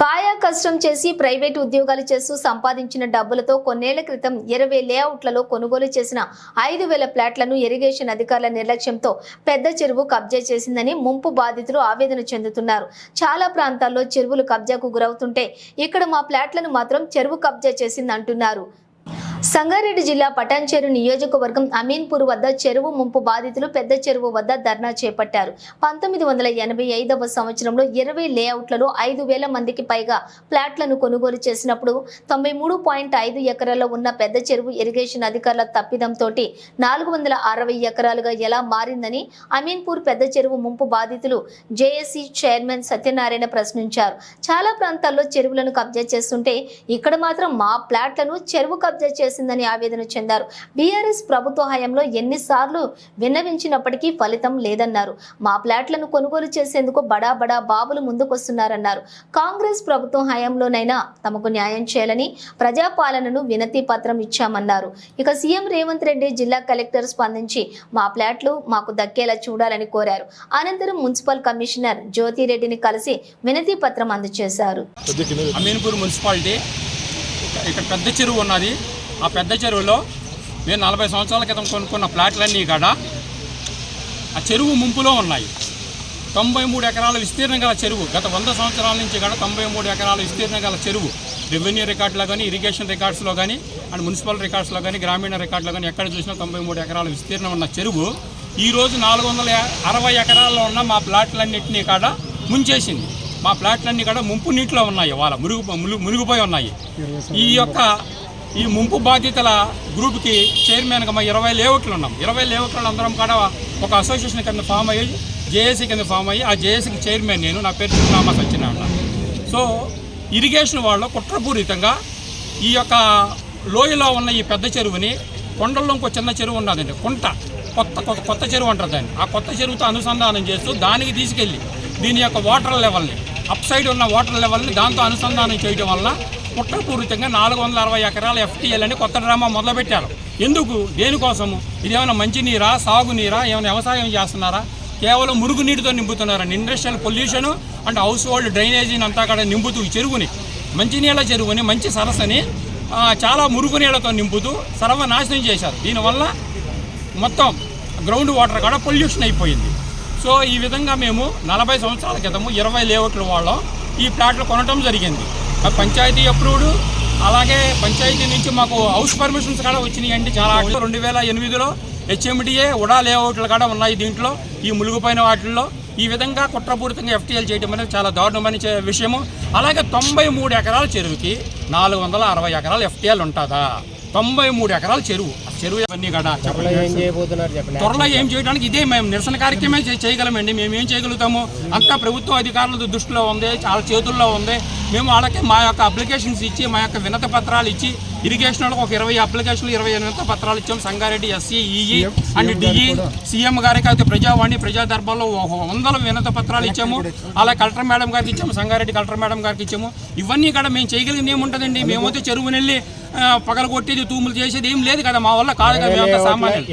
కాయా కష్టం చేసి ప్రైవేట్ ఉద్యోగాలు చేస్తూ సంపాదించిన డబ్బులతో కొన్నేళ్ళ క్రితం ఇరవై లేఅవుట్లలో కొనుగోలు చేసిన ఐదు వేల ప్లాట్లను ఇరిగేషన్ అధికారుల నిర్లక్ష్యంతో పెద్ద చెరువు కబ్జా చేసిందని ముంపు బాధితులు ఆవేదన చెందుతున్నారు. చాలా ప్రాంతాల్లో చెరువులు కబ్జాకు గురవుతుంటే ఇక్కడ మా ప్లాట్లను మాత్రం చెరువు కబ్జా చేసిందంటున్నారు. సంగారెడ్డి జిల్లా పటాన్చెరు నియోజకవర్గం అమీన్పూర్ వద్ద చెరువు ముంపు బాధితులు పెద్ద చెరువు వద్ద ధర్నా చేపట్టారు. పంతొమ్మిది వందల ఎనభై ఐదవ సంవత్సరంలో ఇరవై లేఅవుట్లలో ఐదు వేల మందికి పైగా ప్లాట్లను కొనుగోలు చేసినప్పుడు తొంభై మూడు పాయింట్ ఐదు ఎకరాల్లో ఉన్న పెద్ద చెరువు ఇరిగేషన్ అధికారుల తప్పిదంతో నాలుగు వందల అరవై ఎకరాలుగా ఎలా మారిందని అమీన్పూర్ పెద్ద చెరువు ముంపు బాధితులు జేఏసీ చైర్మన్ సత్యనారాయణ ప్రశ్నించారు. చాలా ప్రాంతాల్లో చెరువులను కబ్జా చేస్తుంటే ఇక్కడ మాత్రం మా ప్లాట్లను చెరువు కబ్జా చేసిందని ఆవేదన చెందారు. బీఆర్ఎస్ ప్రభుత్వ హయాంలో ఎన్నిసార్లు విన్నవించినప్పటికీ ఫలితం లేదన్నారు. మా ప్లాట్లను కొనుగోలు చేసేందుకు బడా బడా బాబులు ముందుకొస్తున్నారన్నారు. కాంగ్రెస్ ప్రభుత్వం హయాంలోనైనా తమకు న్యాయం చేయాలని ప్రజాపాలనను వినతి పత్రం ఇచ్చామన్నారు. ఇక సీఎం రేవంత్ రెడ్డి జిల్లా కలెక్టర్ స్పందించి మా ప్లాట్లు మాకు దక్కేలా చూడాలని కోరారు. అనంతరం మున్సిపల్ కమిషనర్ జ్యోతిరెడ్డిని కలిసి వినతి పత్రం అందజేశారు. అమీన్పూర్ మున్సిపాలిటీ ఇక్కడ పెద్ద చెరువు ఉన్నది. ఆ పెద్ద చెరువులో మేము నలభై సంవత్సరాల క్రితం కొనుక్కున్న ప్లాట్లన్నీ కాడ ఆ చెరువు ముంపులో ఉన్నాయి. తొంభై మూడు ఎకరాల విస్తీర్ణం గల చెరువు. గత వంద సంవత్సరాల నుంచి కూడా తొంభై మూడు ఎకరాల విస్తీర్ణం గల చెరువు. రెవెన్యూ రికార్డులో కానీ ఇరిగేషన్ రికార్డ్స్లో కానీ అండ్ మున్సిపల్ రికార్డ్స్లో కానీ గ్రామీణ రికార్డులో కానీ ఎక్కడ చూసినా తొంభై మూడు ఎకరాల విస్తీర్ణం ఉన్న చెరువు ఈ రోజు నాలుగు వందల అరవై ఎకరాల్లో ఉన్న మా ప్లాట్లన్నింటినీ కాడ ముంచేసింది. మా ప్లాట్లన్నీ కూడా ముంపు నీటిలో ఉన్నాయి. వాళ్ళ మురుగు మునిగిపోయి ఉన్నాయి. ఈ యొక్క ఈ ముంపు బాధితుల గ్రూప్కి చైర్మన్గా మా ఇరవై లేఅవుట్లు ఉన్నాం. ఇరవై లేఅవుట్లు అందరం కాడ ఒక అసోసియేషన్ కింద ఫామ్ అయ్యి జేఏసీ కింద ఫామ్ అయ్యి ఆ జేఏసీకి చైర్మన్ నేను నా పేరు చిరునామా సత్యనారాయణ. సో ఇరిగేషన్ వాళ్ళు కుట్రపూరితంగా ఈ యొక్క లోయలో ఉన్న ఈ పెద్ద చెరువుని కొండల్లో ఇంకో చిన్న చెరువు ఉన్నదండి కుంట. కొత్త కొత్త కొత్త చెరువు అంటారు దాన్ని. ఆ కొత్త చెరువుతో అనుసంధానం చేస్తూ దానికి తీసుకెళ్ళి దీని యొక్క వాటర్ లెవెల్ని అప్ సైడ్ ఉన్న వాటర్ లెవెల్ని దాంతో అనుసంధానం చేయడం వల్ల కుట్రపూరితంగా నాలుగు వందల అరవై ఎకరాల ఎఫ్టీఎల్ అని కొత్త డ్రామా మొదలుపెట్టారు. ఎందుకు? దేనికోసము? ఇదేమైనా మంచినీరా సాగునీరా? ఏమైనా వ్యవసాయం చేస్తున్నారా? కేవలం మురుగునీటితో నింపుతున్నారండి industrial pollution and household డ్రైనేజీని అంతా అక్కడ నింపుతూ చెరువుని మంచినీళ్ళ చెరువుని మంచి సరస్సుని చాలా చాలా మురుగునీళ్ళతో నింపుతూ సర్వనాశనం చేశారు. దీనివల్ల మొత్తం గ్రౌండ్ వాటర్ కూడా పొల్యూషన్ అయిపోయింది. సో ఈ విధంగా మేము నలభై సంవత్సరాల క్రితము ఇరవై లేఅవుట్ల వాళ్ళం ఈ ప్లాట్లు కొనటం జరిగింది. పంచాయతీ అప్రూవ్డ్ అలాగే పంచాయతీ నుంచి మాకు హౌస్ పర్మిషన్స్ కూడా వచ్చినాయి అండి. చాలా రెండు వేల ఎనిమిదిలో హెచ్ఎండిఏ ఉడా లేఅవుట్లు కూడా ఉన్నాయి దీంట్లో ఈ ములుగుపోయిన వాటిల్లో. ఈ విధంగా కుట్రపూరితంగా ఎఫ్టీఎల్ చేయడం అనేది చాలా దారుణమైన విషయము. అలాగే తొంభై మూడు ఎకరాల చెరువుకి నాలుగు వందల అరవై ఎకరాల ఎఫ్టీఎల్ ఉంటుందా? తొంభై మూడు ఎకరాల చెరువు. చెరువు ఇవన్నీ కూడా చెప్పండి. ఏం చేయబోతున్నారు చెప్పండి. త్వరలో ఏం చేయడానికి ఇదే మేము నిరసన కార్యక్రమే చేయగలమండి. మేము ఏం చేయగలుగుతాము? అంతా ప్రభుత్వ అధికారుల దృష్టిలో ఉంది వాళ్ళ చేతుల్లో ఉంది. మేము వాళ్ళకి మా యొక్క అప్లికేషన్స్ ఇచ్చి మా యొక్క వినత పత్రాలు ఇచ్చి ఇరిగేషన్ వాళ్ళకి ఒక ఇరవై అప్లికేషన్లు ఇరవై వినత పత్రాలు ఇచ్చాము Sangareddy SC EE and DE CM గారికి అయితే ప్రజావాణి ప్రజా దర్బార్లో ఒక వందల వినత పత్రాలు ఇచ్చాము. అలా కలెక్టర్ మేడం గారికి ఇచ్చాము సంగారెడ్డి కలెక్టర్ మేడం గారికి ఇచ్చాము. ఇవన్నీ కూడా మేము చేయగలిగింది ఏముంటుందండి? మేమైతే చెరువుని వెళ్ళి ఆ, పగలు కొట్టేది తూములు చేసేది ఏం లేదు కదా మా వల్ల కాదు కదా మేమంతా సామాన్యులు.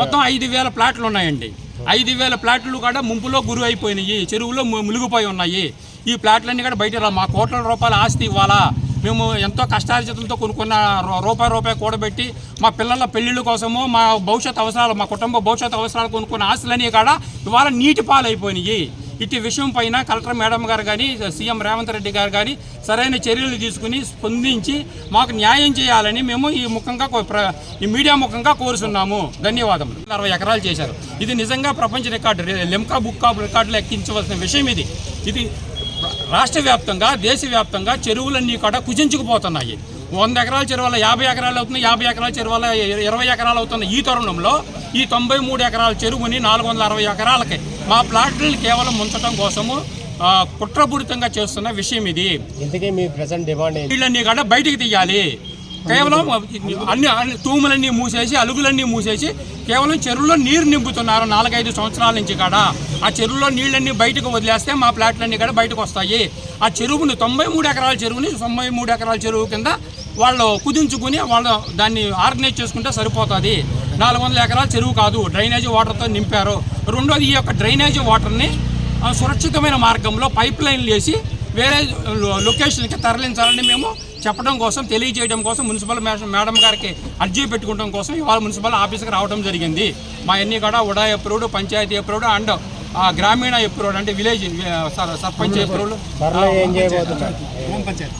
మొత్తం ఐదు వేల ప్లాట్లు ఉన్నాయండి. ఐదు వేల ప్లాట్లు కూడా ముంపులో గురి అయిపోయినాయి. చెరువులో మునిగిపోయి ఉన్నాయి. ఈ ప్లాట్లన్నీ కూడా బయట మా కోట్ల రూపాయల ఆస్తి ఇవ్వాలా? మేము ఎంతో కష్టార్జితంతో కొనుక్కున్న రూపాయి రూపాయి కూడబెట్టి మా పిల్లల పెళ్ళిళ్ళ కోసము మా భవిష్యత్ అవసరాలు మా కుటుంబ భవిష్యత్ అవసరాలు కొనుక్కున్న ఆస్తులన్నీ కూడా ఇవాళ నీటి పాలైపోయినాయి ఇటు విషయం పైన కలెక్టర్ మేడం గారు కానీ సీఎం రేవంత్ రెడ్డి గారు కానీ సరైన చర్యలు తీసుకుని స్పందించి మాకు న్యాయం చేయాలని మేము ఈ ముఖంగా కో- ప్ర- ఈ మీడియా ముఖంగా కోరుతున్నాము ధన్యవాదములు. అరవై ఎకరాలు చేశారు. ఇది నిజంగా ప్రపంచ రికార్డు లెమ్కా బుక్ ఆఫ్ రికార్డులు ఎక్కించవలసిన విషయం ఇది. ఇది రాష్ట్ర వ్యాప్తంగా దేశవ్యాప్తంగా చెరువులన్నీ కూడా కుజించుకుపోతున్నాయి. వంద ఎకరాల చెరువుల యాభై ఎకరాలు అవుతుంది యాభై ఎకరాల చెరువుల ఇరవై ఎకరాలు అవుతున్న ఈ తరుణంలో ఈ తొంభై మూడు ఎకరాల చెరువుని నాలుగు వందల అరవై ఎకరాలకి మా ప్లాట్లను కేవలం ఉంచడం కోసము కుట్రపూరితంగా చేస్తున్న విషయం ఇది. ఇంతకీ మీ ప్రజెంట్ డిమాండ్ నీళ్ళన్నీ కూడా బయటికి తీయాలి. కేవలం అన్ని అన్ని తూములన్నీ మూసేసి అలుగులన్నీ మూసేసి కేవలం చెరువులో నీరు నింపుతున్నారు నాలుగైదు సంవత్సరాల నుంచి కాడ. ఆ చెరువులో నీళ్ళన్నీ బయటకు వదిలేస్తే మా ప్లాట్లన్నీ కూడా బయటకు వస్తాయి. ఆ చెరువుని తొంభై మూడు ఎకరాల చెరువుని తొంభై మూడు ఎకరాల చెరువు కింద వాళ్ళు కుదించుకుని వాళ్ళు దాన్ని ఆర్గనైజ్ చేసుకుంటే సరిపోతుంది. నాలుగు వందల ఎకరాల చెరువు కాదు డ్రైనేజీ వాటర్తో నింపారు. రెండోది ఈ యొక్క డ్రైనేజీ వాటర్ని సురక్షితమైన మార్గంలో పైప్ లైన్లు వేసి వేరే లొకేషన్కి తరలించాలని మేము చెప్పడం కోసం తెలియజేయడం కోసం మున్సిపల్ మేడం గారికి అర్జీ పెట్టుకోవడం కోసం ఇవాళ మున్సిపల్ ఆఫీస్కి రావడం జరిగింది. మా అన్ని కూడా UDA approved panchayat approved and ఆ, గ్రామీణ అప్రూవ్డ్ అంటే విలేజ్ సర్పంచ్ అప్రూవ్డ్